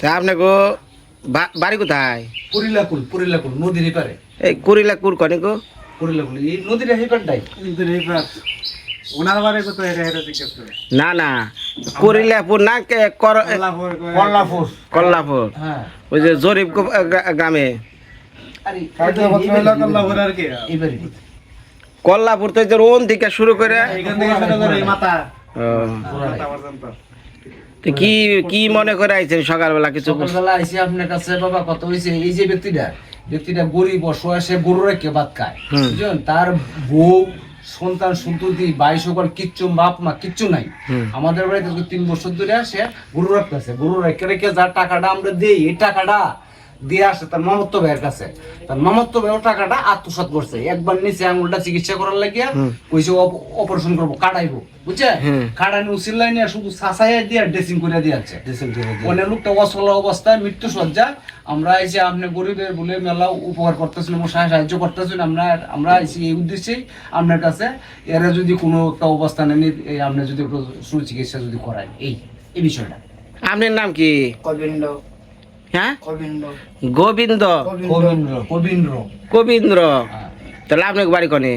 তা আপনি গো বা- বাড়ি কোথায়? পুরিলাকুল পুরিলাকুল নদীর এপারে। এই কুড়িলা কুর কনে গো? পুরিলাকুল এই নদীর হেপারটাই ওনার বাড়ি কত হেরে হেরে জিজ্ঞেস করে। না না কুড়িলাপুর না কে কল্লাপুর কল্লাপুর। হ্যাঁ। ওই যে জরিপ গ্রামে। কল্লাপুর তো রোন থেকে শুরু করে এখান থেকে শুরু করে এই মাথা। ও, কি কি মনে করে আইছেন সকালবেলা কিছু? সকালবেলা আইছি আপনার কাছে বাবা কত হইছে? এই যে ব্যক্তিটা ব্যক্তিটা গরিব অসহায় গরু রেখে ভাত খায়। বুঝলেন? তার বউ সন্তান সন্ততি ভাই সকল কিচ্ছু বাপ মা কিচ্ছু নাই। আমাদের বাড়িতে তিন বছর ধরে সে গরু রাখতেছে। গরু রেখে রেখে যার টাকাটা আমরা দিই এই টাকাটা দিয়ে আসে তার মামত্ব ভাইয়ের কাছে। তার মামত্ব ভাইয়ের টাকাটা আত্মসাৎ করছে। একবার নিচে আঙুলটা চিকিৎসা করার লাগিয়া। কইছে অপারেশন করব কাটাইবো। বুঝছে। কাটানি উচিল্লাই নিয়ে শুধু সাসাইয়া দিয়ে ড্রেসিং করে দিয়েছে। অনেক লোকটা অসল অবস্থায় মৃত্যু সজ্জা আমরা এসে আপনি গরিবের বলে মেলা উপকার করতেছেন এবং সাহায্য করতেছেন আমরা আমরা এসে এই উদ্দেশ্যেই আপনার কাছে এরা যদি কোনো একটা অবস্থানে নি এই আপনি যদি একটু সুচিকিৎসা যদি করায় এই এই বিষয়টা। আপনার নাম কি? কবিন্দ। হ্যাঁ? গোবিন্দ। কবীন্দ্র গোবিন্দ্র তাহলে আপনার বাড়ি কনে?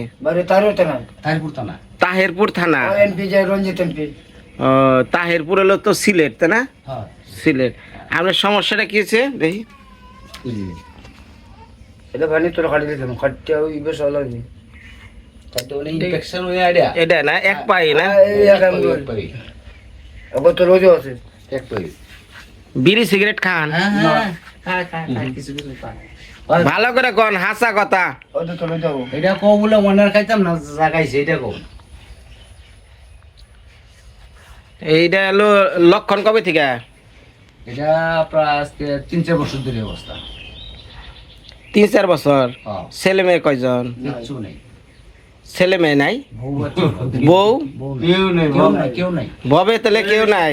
তাহিরপুর থানা। তাহেরপুর থানা। এমপি যায় রঞ্জিত এমপি। ও, তাহেরপুর হলো তো সিলেট তাই না? হ্যাঁ। সিলেট। আপনার সমস্যাটা কি হয়েছে দেখি। এটা ভানি তোর দিতাম কাটতে ওই বেশ ভালো হয়ে আইডিয়া? এটা না এক পাই না? এই এক আঙ্গুল। আবার তো রোজও আছে। এক পাই বিড়ি সিগারেট খান। হ্যাঁ হ্যাঁ ভালো করে কন হাসা কথা। এটা কও বলে মনের খাইতাম না জাগাইছে এটা কও। এইটা হলো লক্ষণ কবে থেকে? এটা প্রায় আজকে তিন চার বছর ধরে অবস্থা। তিন চার বছর। হ্যাঁ। ছেলে মেয়ে কয়জন? কিচ্ছু নেই। ছেলে মেয়ে নাই? বউ? বাচ্চা নেই। বউ বউ নেই। কেউ নাই। কেউ নাই? ভবে তাহলে কেউ নাই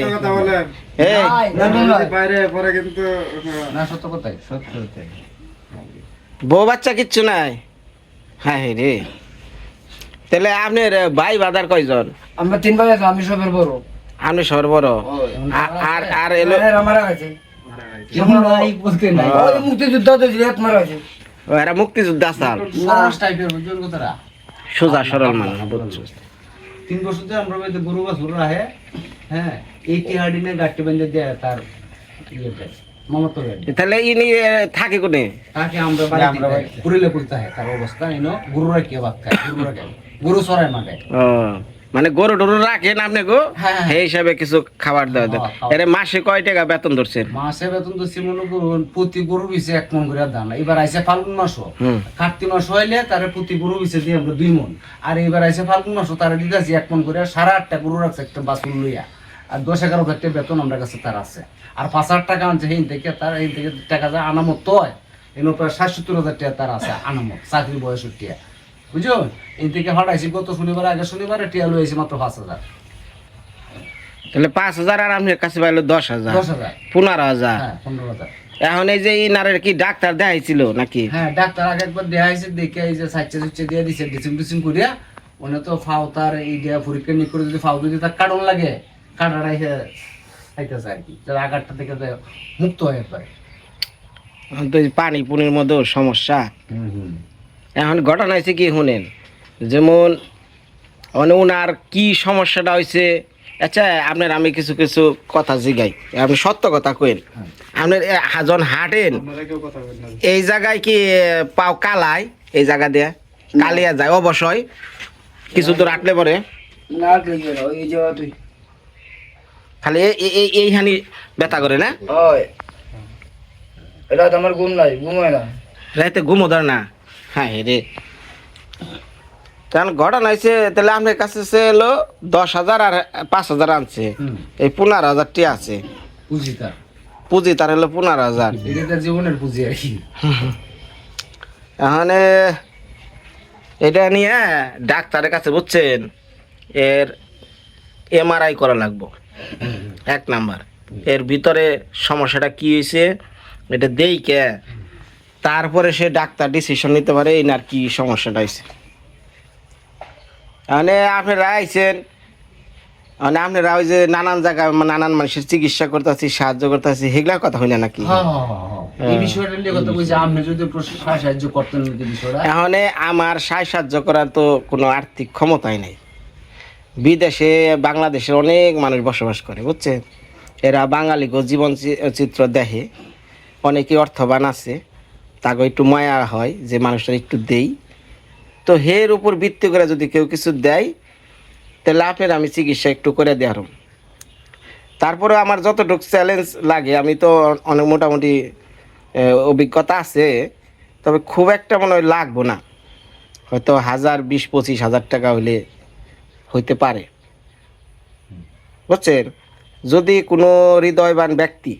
বউ বাচ্চা কিচ্ছু নাই? হ্যাঁ হ্যাঁ রে। তাহলে আপনার ভাই বাদার কয়জন? আমরা তিন ভাই আমি সবের বড়। আপনি সবার বড়। আর আর এলো মারা গেছে মুক্তিযুদ্ধ তো মারা গেছে। মুক্তিযোদ্ধা সাল টাইপের বুঝলেন কথাটা? সোজা সরল মানুষ বুঝছ তিন বছর ধরে আমরা বাড়িতে গরু বাছুর রাহে হ্যাঁ এই টিহাডিনে গাঠটি বেঁধে দেয় তার মমত্ব গাড়ি তাহলে ইনি থাকে কোনে? থাকে আমরা আমরা পুরিলে পুরতে হয় তার অবস্থা এনো গরু কে ভাত খায়? গরু গরু সরাই মাঠে মানে গরু টরু রাখেন আপনি গো? হ্যাঁ। সেই হিসাবে কিছু খাবার দেওয়া দেন হ্যাঁ, এর মাসে কয় টাকা বেতন ধরছেন? মাসে বেতন তো সিমন গরু প্রতি গরু বিছে এক মন করে দাম। এবার আইসে ফাল্গুন মাস কার্তিক মাস হইলে তারে প্রতি গরু বিছে দিয়ে আমরা দুই মন। আর এবার আইসে ফাল্গুন মাস তারা দিতেছি এক মন করে সাড়ে আটটা গরু রাখছে একটা বাসুন লইয়া। আর দশ এগারো হাজার টাকা বেতন আমরা কাছে তার আছে। আর পাঁচ হাজার টাকা আনছে হেন থেকে তার এই থেকে টাকা যা আনামত তো হয় এনে প্রায় ষাট সত্তর হাজার টাকা তার আছে আনামত চাকরি বয়স টিয়া বুঝছ? এই থেকে হঠাইছি গত শনিবার আগে শনিবারে টিয়া লইছি মাত্র পাঁচ হাজার। তাহলে পাঁচ হাজার আর আপনার কাছে পাইলো দশ হাজার। দশ হাজার। পনেরো হাজার। হ্যাঁ পনেরো হাজার। এখন এই যে ইনারের কি ডাক্তার দেখাইছিল নাকি? হ্যাঁ ডাক্তার আগে একবার দেয়া হয়েছে দেখে এই যে সাইচে সুইচে দিয়ে দিছে ডিসিং ডিসিং করিয়া। ওনে তো ফাও তার এই যে পরীক্ষা নিয়ে করে যদি ফাও যদি তার কাটন লাগে কাটাটা এসে খাইতেছে আর কি। তার আঘাতটা থেকে মুক্ত হয়ে পারে এখন তো পানি পুনির মধ্যেও সমস্যা। এখন ঘটনা হয়েছে কি শুনেন যেমন মানে ওনার কি সমস্যাটা হয়েছে? আচ্ছা আপনার আমি কিছু কিছু কথা জিগাই। আপনি সত্য কথা কইন। আপনার এ হাজন হাঁটেন আপনারা এই জায়গায় কি পাও কালায়? এই জায়গা দিয়ে? কালিয়া যায় অবশ্যই। কিছু দূর আটলে পরে? খালি এই এইখানি ব্যথা করে না? এটা আমার ঘুম নাই ঘুম হয় না। রাইতে ঘুমো ধর না? হ্যাঁ রে। কারণ ঘটনা হয়েছে তাহলে আপনার কাছে সে এলো দশ হাজার আর পাঁচ হাজার আনছে। এই পনেরো হাজার টি আছে। পুঁজি তার। হলো পনেরো হাজার। জীবনের পুঁজি আর কি। এখানে এটা নিয়ে ডাক্তারের কাছে বুঝছেন এর এমআরআই করা লাগবো। এক নাম্বার। এর ভিতরে সমস্যাটা কি হয়েছে এটা দেই কে তারপরে সে ডাক্তার ডিসিশন নিতে পারে এনার কি সমস্যাটা হয়েছে মানে আপনারা আইছেন মানে আপনারা ওই যে নানান জায়গায় মানে নানান মানুষের চিকিৎসা করতেছি সাহায্য করতেছি সেগুলার কথা হইলে নাকি? হ্যাঁ হ্যাঁ হ্যাঁ। এই সাহায্য এই এখন আমার সাহায্য করার তো কোনো আর্থিক ক্ষমতাই নেই। বিদেশে বাংলাদেশের অনেক মানুষ বসবাস করে বুঝছেন? এরা বাঙালিকে জীবন চিত্র দেখে অনেকে অর্থবান আছে। তাকে একটু মায়া হয়, যে মানুষটা একটু দেই। তো হের উপর ভিত্তি করে যদি কেউ কিছু দেয়, তাহলে আপনার আমি চিকিৎসা একটু করে দেওয়ার তারপরে আমার যতটুকু চ্যালেঞ্জ লাগে, আমি তো অনেক মোটামুটি অভিজ্ঞতা আছে, তবে খুব একটা মনে হয় লাগবো না। হয়তো হাজার বিশ পঁচিশ হাজার টাকা হলে হইতে পারে। বুঝছেন? যদি কোনো হৃদয়বান ব্যক্তি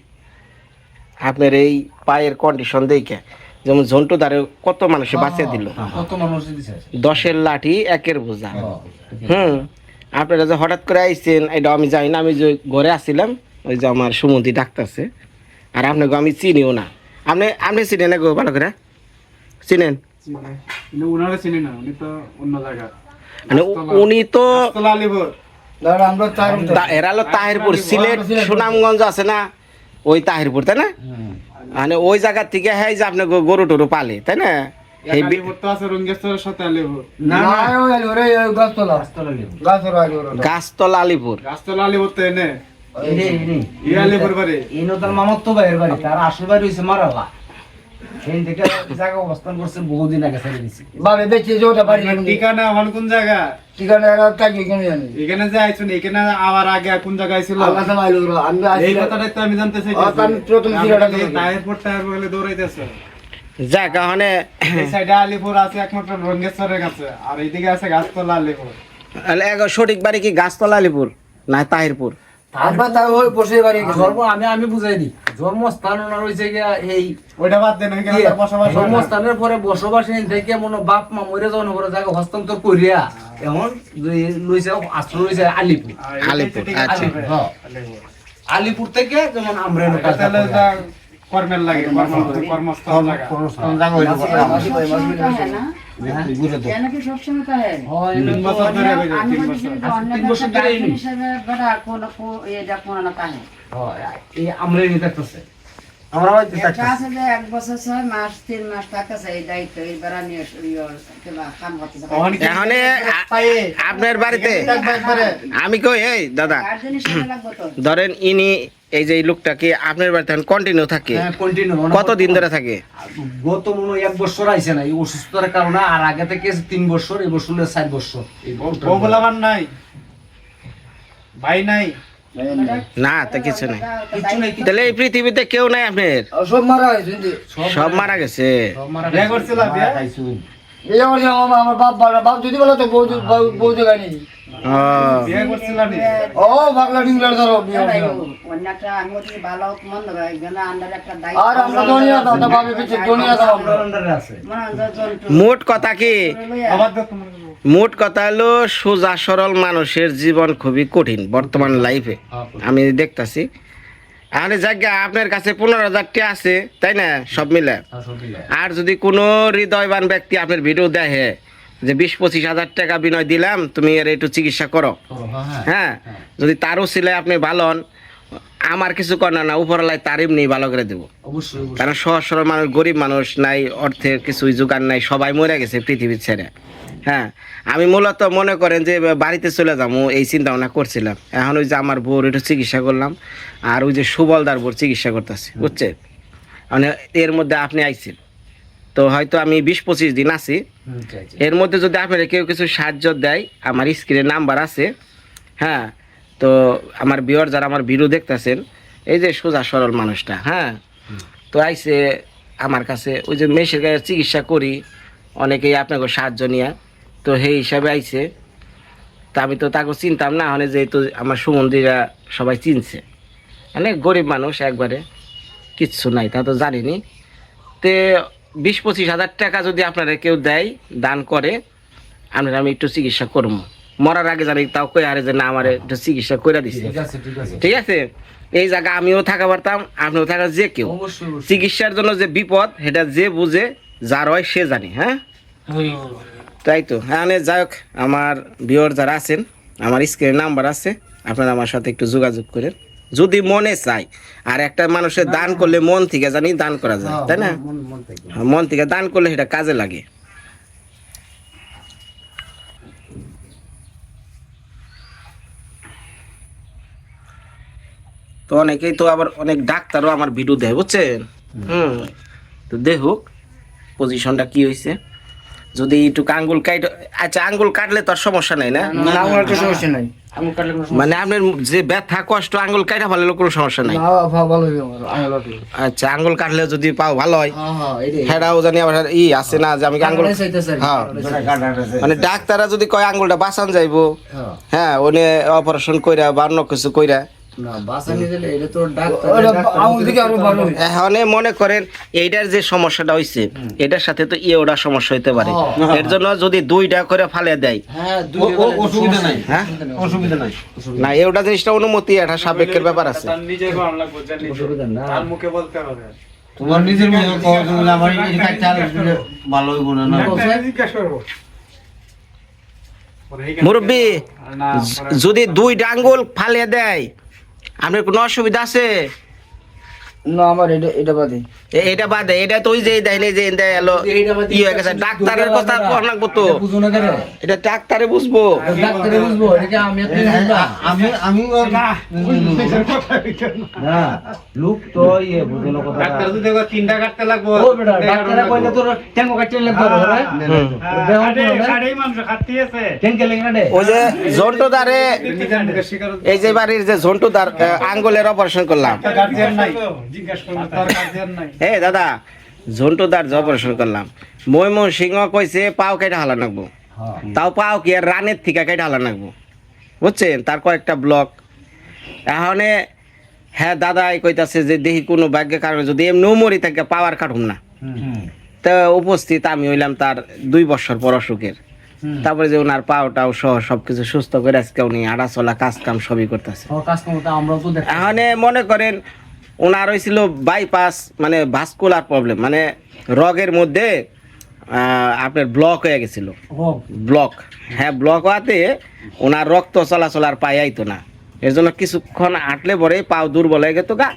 আপনার এই পায়ের কন্ডিশন দেখে যেমন ঝন্টু দ্বারে কত মানুষে বাঁচিয়ে দিল। কত মানুষ দিছে দশের লাঠি একের বোঝা। হ্যাঁ। হুম আপনারা যে হঠাৎ করে আইছেন এটা আমি জানি না আমি যে ঘরে আসছিলাম ওই যে আমার সুমন্তি ডাক্তারছে আর আপনাকে আমি চিনিও না। আপনি আপনি চিনেন না গো ভালো করে? চিনেন? উনি তো মানে উনি এরা হলো তাহিরপুর সিলেট সুনামগঞ্জ আছে না? ওই তাহিরপুর তাই না? মানে ওই জায়গা থেকে হ্যাঁ যে আপনি গরু টরু পালে তাই না? গাছতলা। আলিপুর। গাছতলা আলিপুর তো এনে। বাড়ি। এই নতুন মামার তো ভাইয়ের বাড়ি তার আসল বাড়ি হয়েছে মারালা। সেই থেকে জায়গা অবস্থান করছে বহুদিন আগে ছেড়ে দিছি। বাবে বেঁচে যে ওটা বাড়ি ঠিকানা আমার কোন জায়গা? ঠিকানা এরা তাকে জানি? এখানে যে আইছুন এখানে আবার আগে কোন জায়গায় ছিল আল্লাহ সামা আলু আমি এই আসি তো আমি জানতে চাই আমি প্রথম জিরাটা টায়ার পর টায়ার বলে দৌড়াইতেছে। যাক এই সাইডে আলিপুর আছে একমাত্র রঙ্গেশ্বরের কাছে আর এইদিকে আছে গাছতলা আলিপুর। সঠিক বাড়ি কি গাছতলা আলিপুর? না তাহিরপুর। বসবাস জন্মস্থানের পরে বসবাস থেকে মনে বাপ মা মরে যাওয়ার পরে জায়গা হস্তান্তর করিয়া লইছে আশ্রয় লইছে আলিপুর। আলিপুর, আচ্ছা। আলিপুর। থেকে যেমন আমরা কর্মের লাগে কর্ম- কর্মস্থল জায়গা। কেন কি সবসময় তাহে হয়, হয়ে আচ্ছা, হয়, আমরা আমরা থাকতেছে যে এক বছর ছয় মাস তিন মাস থাকতেছে এই দায়িত্ব নিয়ে ইয়ে কাম আপনার বাড়িতে? আমি কই এই দাদা। ধরেন ইনি এই যে লোকটাকে আপনার বাড়িতে কন্টিনিউ থাকে? হ্যাঁ, কতদিন ধরে থাকে? গত মনে হয় এক বছর আইছে না এই অসুস্থতার কারণে আর আগে থেকে তিন বছর এই বছর চার বছর। নাই ভাই নাই। না তা কিছু নাই। তাহলে এই পৃথিবীতে কেউ নাই আপনার? সব মারা গেছে সব মারা গেছে। আমার বাপ বাপ যদি বলো তো বউ বউ- জায়গায় নেই মোট কথা কি? মোট কথা হলো সোজা সরল মানুষের জীবন খুবই কঠিন বর্তমান লাইফে আমি দেখতাছি। আরে জায়গা আপনার কাছে পনেরো হাজার টাকা আছে তাই না? সব মিলে। হ্যাঁ। আর যদি কোনো হৃদয়বান ব্যক্তি আপনার ভিডিও দেখে যে বিশ পঁচিশ হাজার টাকা বিনয় দিলাম তুমি এর একটু চিকিৎসা করো। হ্যাঁ, হ্যাঁ। হ্যাঁ যদি তারও ছিলে আপনি ভালো হন আমার কিছু করার না উপরলাই তার এমনি ভালো করে দেবো। কারণ সহজ সরল মানুষ গরিব মানুষ নাই অর্থের কিছুই জোগান নাই সবাই মরে গেছে পৃথিবীর ছেড়ে। হ্যাঁ আমি মূলত মনে করেন যে বাড়িতে চলে যাব এই চিন্তা ভাবনা করছিলাম। এখন ওই যে আমার বউর একটু চিকিৎসা করলাম আর ওই যে সুবলদার বউর চিকিৎসা করতেছি বুঝছেন? মানে এর মধ্যে আপনি আইছেন। তো হয়তো আমি বিশ পঁচিশ দিন আছি। এর মধ্যে যদি আপনারা কেউ কিছু সাহায্য দেয় আমার স্ক্রিনে নাম্বার আছে। হ্যাঁ তো আমার বিয়র যারা আমার ভিডিও দেখতেছেন এই যে সোজা সরল মানুষটা হ্যাঁ? তো আইসে আমার কাছে ওই যে গায়ে চিকিৎসা করি অনেকেই আপনাকে সাহায্য নিয়ে তো সেই হিসাবে আইছে। তা আমি তো তাকে চিনতাম না মানে যেহেতু আমার সুমন্দিরা সবাই চিনছে। মানে গরিব মানুষ একবারে কিচ্ছু নাই তা তো জানিনি। তে বিশ পঁচিশ হাজার টাকা যদি আপনারা কেউ দেয় দান করে আপনারা আমি একটু চিকিৎসা করব। মরার আগে জানি তাও কই আরে যে না আমার একটু চিকিৎসা করে দিছে। ঠিক আছে এই জায়গা আমিও থাকা পারতাম আপনিও থাকা যে কেউ। চিকিৎসার জন্য যে বিপদ সেটা যে বুঝে যার হয় সে জানে হ্যাঁ। তাই তো? হ্যাঁ যাই হোক আমার বিয়র যারা আছেন আমার স্ক্রিনে নাম্বার আছে আপনারা আমার সাথে একটু যোগাযোগ করেন। যদি মনে চায় আর একটা মানুষের দান করলে মন থেকে জানি দান করা যায় তাই না? হ্যাঁ, মন থেকে দান করলে সেটা কাজে লাগে। তো অনেকেই তো আবার অনেক ডাক্তারও আমার ভিডিও দেয় বুঝছেন? হুম। তো দেখুক পজিশনটা কি হয়েছে যদি একটু আঙ্গুল কাট আচ্ছা আঙ্গুল কাটলে তো আর সমস্যা নাই না? আমার তো সমস্যা নাই। কাটলে মানে আপনার যে ব্যথা কষ্ট আঙ্গুল কাটা ভালো কোনো সমস্যা নাই? আমার আচ্ছা আঙ্গুল কাটলে যদি পাও ভালো হয়। হ্যাঁ হ্যাঁ হেডাও জানি আবার ই আছে না যে আমি আঙ্গুল কাটালে হ্যাঁ। কাটালে চাইতেছে। মানে ডাক্তাররা যদি কয় আঙ্গুলটা বাঁচান যাইবো হ্যাঁ। হ্যাঁ উনি অপারেশন কইরা বা অন্য কিছু কইরা এটা এখন মনে করেন এইটার যে সমস্যাটা হইছে এটার সাথে তো ইয়েওটা সমস্যা হইতে পারে। এর জন্য যদি দুইটা করে ফালে দেয় হ্যাঁ দুই অসুবিধা নাই। হ্যাঁ? অসুবিধা নাই। না এওটা জিনিসটা অনুমতি এটা সাবেকের ব্যাপার আছে। তার নিজের ভালো লাগবে যে নিজে অসুবিধা না। তার মুখে বলতে হবে তোমার নিজের ভালো হইব না মুরব্বী যদি দুই আঙ্গুল ফালে দেয় আপনার কোনো অসুবিধা আছে? না আমার এটা এটা বাদে। এটা বাদে। এটা তো যে যে এটা এলো ই হয়ে গেছে। ডাক্তারের কথা কর লাগবো তো বুঝো না কেন? এটা ডাক্তারে বুঝব। ডাক্তারে বুঝব এটা আমি আপনি বুঝব? না? আমি আমি না লোক তো ইয়ে বুঝে না ডাক্তার যদি কয় তিনটা কাটতে লাগবো ও বেটা ডাক্তারে কইলে তোর টেঙ্গো কাটতে লাগবে রে টেন কে লেগে না ওই যে ঝন্টুদারে এই যে বাড়ির যে ঝন্টুদার আহ, আঙ্গুলের অপারেশন করলাম। এ দাদা ঝন্টুদার অপারেশন করলাম ময়মন সিংহ কইছে পাও কেটে হালা নাকবো তাও পাও কি আর রানের থেকে কেটে হালা নাকবো বুঝছেন? তার কয়েকটা ব্লক এখানে হ্যাঁ দাদাই কইতাছে যে দেখি কোনো ভাগ্যের কারণে যদি এমনিও মরি তাকে পাওয়ার কাটুম না। তো উপস্থিত আমি হইলাম তার দুই বছর পর অসুখের। তারপরে যে ওনার পাওটাও সহ সবকিছু সুস্থ করে আজকে উনি আড়া চলা কাজ কাম সবই করতেছে। ও কাজ করতে আমরাও তো দেখ এখানে মনে করেন ওনার হয়েছিল বাইপাস মানে ভাস্কুলার প্রবলেম মানে রগের মধ্যে আপনার ব্লক হয়ে গেছিল। ব্লক হ্যাঁ ব্লক হওয়াতে ওনার রক্ত চলাচল আর পায়ে আইতো না। এর জন্য কিছুক্ষণ হাঁটলে পরে পাও দুর্বল হয়ে গেত গা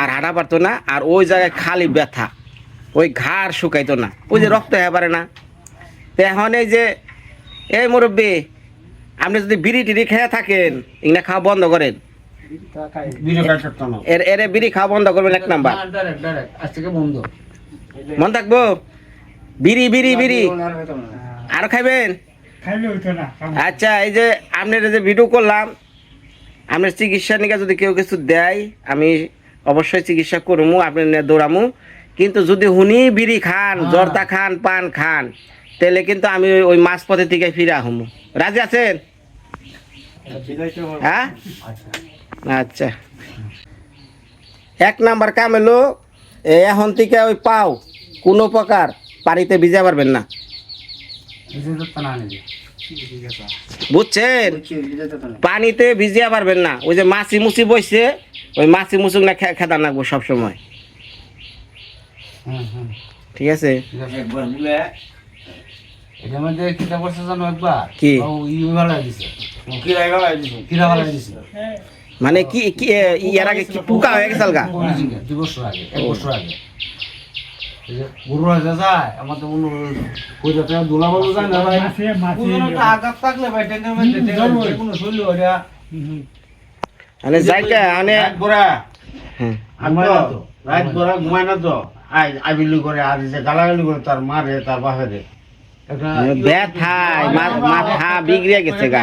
আর হাঁটা পারতো না আর ওই জায়গায় খালি ব্যথা। ওই ঘাড় শুকাইতো না। ওই যে রক্ত হয়ে পারে না। তো এখন এই যে এই মুরব্বী আপনি যদি বিড়ি টিড়ি খেয়ে থাকেন এগুলা খাওয়া বন্ধ করেন। এর এর বিড়ি খাওয়া বন্ধ করবেন এক নাম্বার। ডাইরেক্ট ডাইরেক্ট আজ থেকে বন্ধ। মন থাকব? বিড়ি বিড়ি বিড়ি। আর খাইবেন? আচ্ছা এই যে আপনার যে ভিডিও করলাম আপনার চিকিৎসা নিকে যদি কেউ কিছু দেয় আমি অবশ্যই চিকিৎসা করব আপনি দৌড়ামু। কিন্তু যদি হুনি বিড়ি খান জর্দা খান পান খান তাহলে কিন্তু আমি ওই- ওই মাছ পথে থেকে ফিরে আহম। রাজি আছেন? হ্যাঁ? আচ্ছা। এক নাম্বার কাম এলো এখন থেকে ওই পাও কোনো প্রকার পানিতে ভিজা পারবেন না। বুঝছেন? পানিতে ভিজিয়া পারবেন না। ওই যে মাছি মুছি বইছে ওই মাছি মুচুক না খে- খেদা নাকবো সবসময়। ঠিক আছে? একবার বলে এটা মধ্যে কিতা করছে জানো একবার? কি? মানে কি কি ইয়ার আগে কি পোকা হয়ে গেছে গা দুই বছর আগে এক বছর আগে। মনে হয় মানে রাত বড়া। ঘুমায় না তো? আবিলু করে আর যে গালাগালি করে তার মারে তার মা- মাথা বিগড়ে গেছে গা।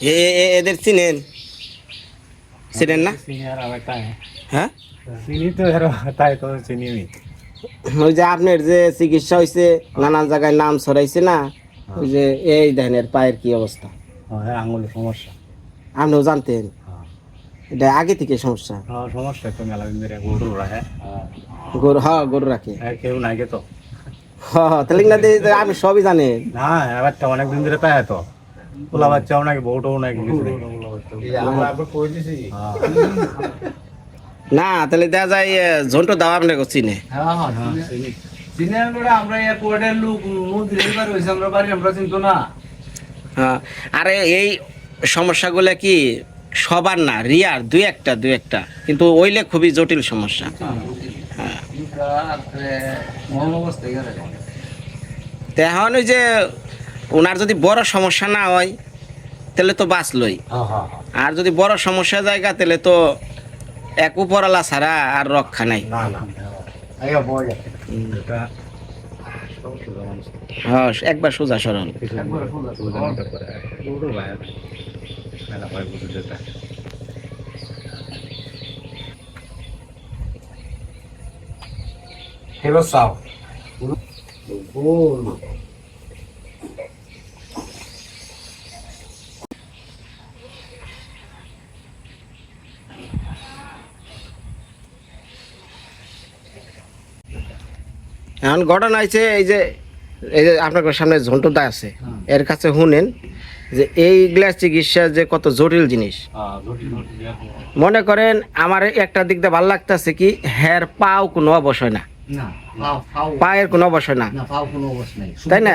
এ এদের চিনেন? চিনেন না? হ্যাঁ? তাই তো চিনি ওই যে আপনার যে চিকিৎসা হয়েছে নানান জায়গায় নাম ছড়াইছে না, ওই যে এই ধানের পায়ের কি অবস্থা? আঙুলের সমস্যা আপনিও জানতেন? এটা আগে থেকে সমস্যা? সমস্যা তো মেলা দিন ধরে গরু রাখে গরু হ্যাঁ গরু রাখে। কেউ নাই তো হ্যাঁ তাহলে দে- সবই জানেন না, এবারটা অনেক দিন ধরে পায় তো। পোলা বাচ্চাও নাকি বউটাও। হ্যাঁ। না তাহলে দেখা যায় ঝন্টু দাও আপনাকে চিনে। হ্যাঁ হ্যাঁ চিনে। আমরা আমরা এয়ারপোর্টের লোক নদীর হয়েছে আমরা বাড়ি আমরা চিনতো না। হ্যাঁ আরে এই সমস্যাগুলো কি সবার না রিয়ার দুই একটা দুই একটা কিন্তু ওইলে খুবই জটিল সমস্যা। এখন ওই যে ওনার যদি বড় সমস্যা না হয় তাহলে তো বাঁচলই। হ্যাঁ হ্যাঁ আর যদি বড় সমস্যা জায়গা তাহলে তো এক উপরওয়ালা ছাড়া আর রক্ষা নাই। না না আইয়া বয় এটা হ্যাঁ একবার সোজা সরল। আছে গরু ভাই মেলা ভাই বুঝে যেটা হেলো সাও এখন ঘটনা হয়েছে এই যে এই যে আপনার সামনে ঝন্টুদা আছে। এর কাছে শুনেন যে এইগুলা চিকিৎসা যে কত জটিল জিনিস। হ্যাঁ মনে করেন আমার একটা দিক দিয়ে ভালো লাগতেছে কি হ্যার পাও কোনো অবশ্যই না। না পাও পাও পায়ের কোনো অবশ্যই না। না পাও কোনো অবস্থা নাই। তাই না?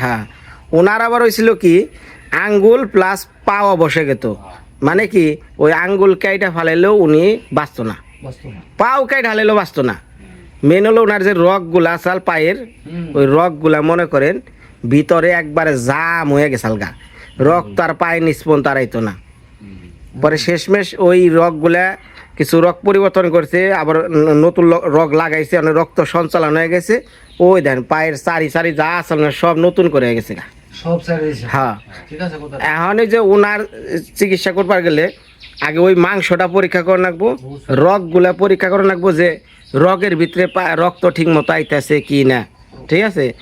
হ্যাঁ ওনার আবার হয়েছিল কি আঙ্গুল প্লাস পাও বসে গেত। মানে কি ওই আঙ্গুল কাইটা ফালাইলেও উনি বাঁচত না। পাও কাইটা হালাইলেও বাঁচত না। মেন হলো ওনার যে রগগুলা আসাল পায়ের। ওই রগগুলা মনে করেন ভিতরে একবারে জাম হয়ে গেছে আলগা। রক্ত আর পায়ে নিষ্পন তারাইতো না। পরে শেষমেশ ওই রগগুলা কিছু রগ পরিবর্তন করছে আবার নতুন রগ লাগাইছে অনেক রক্ত সঞ্চালন হয়ে গেছে। ওই দেন পায়ের সারি সারি যা আসল না সব নতুন করে হয়ে গেছে গা। সব হ্যাঁ। এখন যে ওনার চিকিৎসা করবার গেলে আগে ওই মাংসটা পরীক্ষা করে রাখব রগগুলা পরীক্ষা করে রাখব যে রগের ভিতরে পা- রক্ত ঠিক মতো আইতেছে কি না? ঠিক আছে?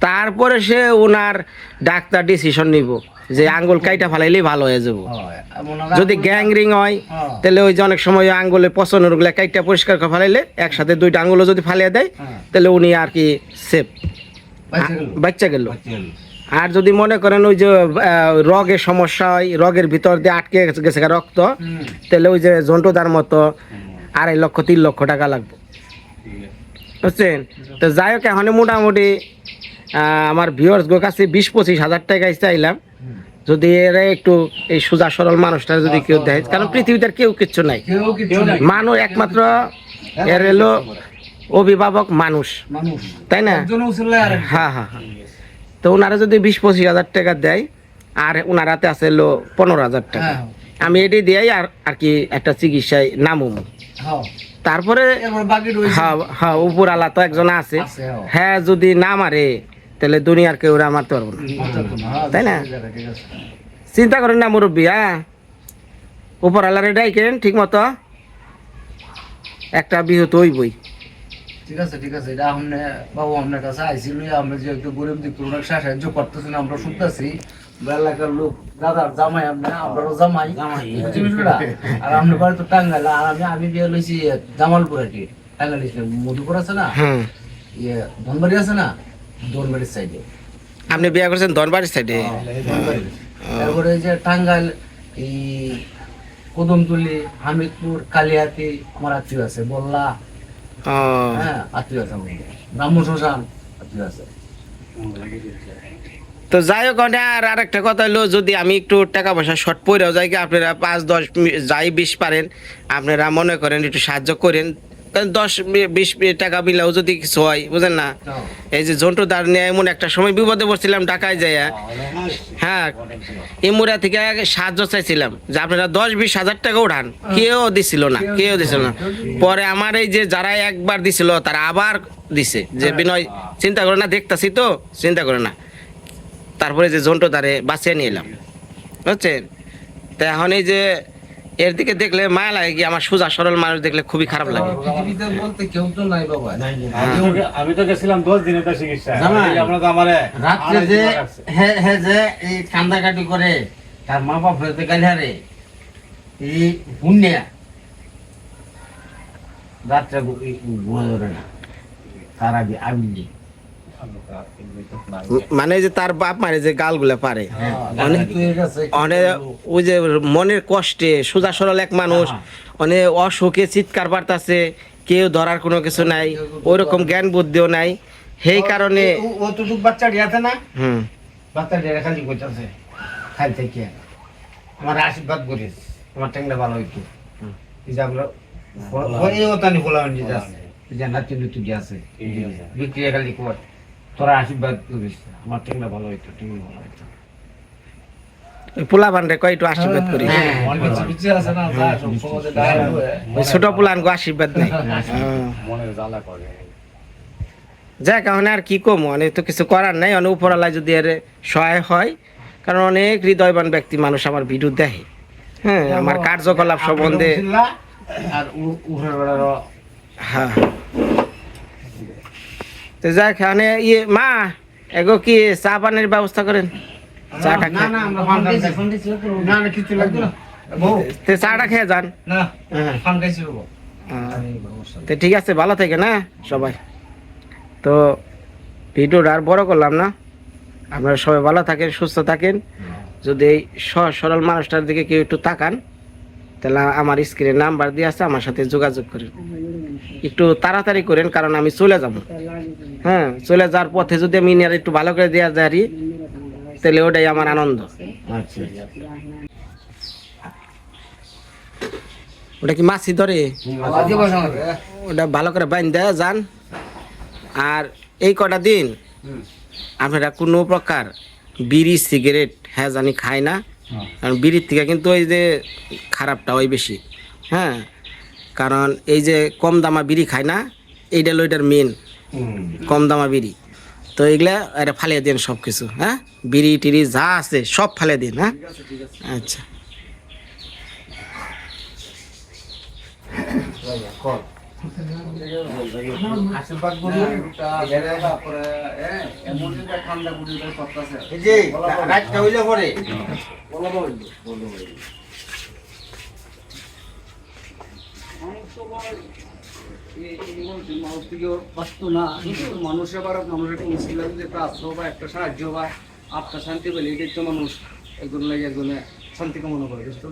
তারপরে সে ওনার ডাক্তার ডিসিশন নিব যে আঙ্গুল কাইটা ফালাইলেই ভালো হয়ে যাব। যদি গ্যাংরিং হয় হ্যাঁ। তাহলে ওই যে অনেক সময় আঙ্গুলে পছন্দেরগুলা কাইটা পরিষ্কার করে ফালাইলে একসাথে দুইটা আঙ্গুলও যদি ফালিয়ে দেয় হ্যাঁ। তাহলে উনি আর কি সেফ বাচ্চা গেল। আর যদি মনে করেন ওই যে রগের সমস্যা হয় রগের ভিতর দিয়ে আটকে গেছে- গেছে রক্ত তাহলে ওই যে জন্টুদার মতো আড়াই লক্ষ তিন লক্ষ টাকা লাগবে। বুঝছেন? তো যাই হোক এখন মোটামুটি আমার ভিউয়ার্স গো কাছে বিশ পঁচিশ হাজার টাকা চাইলাম। যদি এরা একটু এই সোজা সরল মানুষটা যদি কেউ দেয় কারণ পৃথিবীতে আর কেউ কিচ্ছু নাই। মানুষ একমাত্র এর এলো অভিভাবক মানুষ। তাই না? হ্যাঁ হ্যাঁ হ্যাঁ। তো ওনারা যদি বিশ পঁচিশ হাজার টাকা দেয় আর ওনার হাতে আছে হলো পনেরো হাজার টাকা। হ্যাঁ। আমি এটি দিয়াই আর আর কি একটা চিকিৎসায় নামুম। হ্যাঁ। তারপরে হ্যাঁ উপর আলা তো একজন আছে। হ্যাঁ। যদি না মারে তাহলে দুনিয়ার কেউ মারতে পারব না। হ্যাঁ, তাই না? চিন্তা করেন না মুরব্বী হ্যাঁ? উপর আলারে ডাইকেন ঠিক মতো। একটা বিহত হইবই। ঠিক আছে ঠিক আছে এটা আপনি বাবু আপনার কাছে আইছিল আমরা যে একটু গরিব দিক সাহায্য করতেছেন আমরা শুনতেছি। এলাকার লোক দাদার জামাই আপনি আপনারও জামাই। বুঝলি আর আপনি বাড়ি তো টাঙ্গাইল আর আমি আমি বিয়ে লইছি জামালপুর কি টাঙ্গাইল মধুপুর আছে না? ইয়ে ধনবাড়ি আছে না? ধনবাড়ির সাইডে আপনি বিয়ে করছেন ধনবাড়ির সাইডে তারপরে এই যে টাঙ্গাইল এই কদমতলি হামিদপুর কালিয়াতি আমার আত্মীয় আছে বললা। হ্যাঁ আত্মীয় আছে আমার। ব্রাহ্মণ শ্মশান আত্মীয় আছে। তো যাই হোক আর আরেকটা কথা হলো যদি আমি একটু টাকা পয়সা শর্ট পড়েও যাই কি আপনারা পাঁচ দশ যাই বিশ পারেন আপনারা মনে করেন একটু সাহায্য করেন। দশ বিশ টাকা মিলাও যদি কিছু হয় বুঝেন না? এই যে জন্টু দাঁড় নিয়ে এমন একটা সময় বিপদে পড়ছিলাম ঢাকায় যাইয়া। হ্যাঁ এমুরা থেকে সাহায্য চাইছিলাম যে আপনারা দশ বিশ হাজার টাকা উঠান কেউ দিছিল না কেউ দিছিল না। পরে আমার এই যে যারা একবার দিছিল তারা আবার দিছে যে বিনয় চিন্তা করে না দেখতাছি তো চিন্তা করে না। তারপরে যে জন্টু দ্বারে বাঁচিয়ে নিয়ে এলাম বুঝছেন? তা এখন এই যে এর দিকে দেখলে মায়া লাগে কি আমার সোজা সরল মানুষ দেখলে খুবই খারাপ লাগে। বলতে কেউ তো নাই বাবা। আমি তো- গেছিলাম দশ দিনে তার চিকিৎসা আমরা তো আমারে রাত্রে যে হে হে যে এই কান্দাকাটি করে তার মা বাপ এই পুণ্যা রাত্রে ঘুমা ধরে না। তার মানে যে তার বাপ মারে যে গালগুলা পারে। হ্যাঁ, অনেক অনেক ওই যে মনের কষ্টে সোজা সরল এক মানুষ অনেক অসুখে চিৎকার পারতাছে কেউ ধরার কোনো কিছু নাই ওইরকম জ্ঞান বুদ্ধিও নাই। সেই কারণে ও তো বাচ্চাটি আছে না? হুম। বাচ্চাটি খালি করতেছে খাল থেকে। আমার আশীর্বাদ করিস আমার ভালো হইতো। এই যে আমরা ওই ওতানি বলা আছে এই যে নাতি নুতু যে আছে বিক্রি খালি কর তোরা আশীর্বাদ করিস। আমার টেংটা ভালো হইতো টেংটা ভালো হইতো। পোলা বানরে কয় একটু আশীর্বাদ করি হ্যাঁ, ওই ছোট পোলান গো আশীর্বাদ নাই। যাক এখন আর কি কম? অনেক তো কিছু করার নাই অনেক উপরালায় যদি এর সহায় হয় কারণ অনেক হৃদয়বান ব্যক্তি মানুষ আমার ভিডিও দেখে। হ্যাঁ আমার কার্যকলাপ সম্বন্ধে আর হ্যাঁ। তো যাক এখানে ইয়ে মা এগো কি চা পানির ব্যবস্থা করেন? চাটা না খেয়ে না না না কিছু লাগবে না। বউ চাটা খেয়ে যান। হ্যাঁ। হ্যাঁ। তো ঠিক আছে ভালো থেকে না সবাই। তো ভিডিওটা আর বড় করলাম না। আপনারা সবাই ভালো থাকেন সুস্থ থাকেন। যদি এই সরল মানুষটার দিকে কেউ একটু তাকান তাহলে আমার স্ক্রিনে নাম্বার দিয়ে আছে আমার সাথে যোগাযোগ করেন। একটু তাড়াতাড়ি করেন কারণ আমি চলে যাব। হ্যাঁ চলে যাওয়ার পথে যদি আমি নিয়ে একটু ভালো করে দেওয়া যাই তাহলে ওটাই আমার আনন্দ। আচ্ছা ওটা কি মাছি ধরে? ওটা ভালো করে বাইন দেয় যান। আর এই কটা দিন আপনারা কোনো প্রকার বিড়ি সিগারেট হ্যাঁ জানি খায় না। কারণ বিড়ির থেকে কিন্তু ওই যে খারাপটা ওই বেশি। হ্যাঁ? কারণ এই যে কম দামা বিড়ি খায় না এইটা হলো এটার মেন কম দামা বিড়ি। তো এগুলা এটা ফালিয়ে দিন সব কিছু হ্যাঁ? বিড়ি টিড়ি যা আছে সব ফালিয়ে দিন হ্যাঁ? আচ্ছা। মানুষ আবার মানুষের একটা মুশকিল একটা আশ্রয় বা একটা সাহায্য বা আত্মা শান্তি পেলে এটাই তো মানুষ একজন লাগে একজনে শান্তি কামনা করে বুঝতে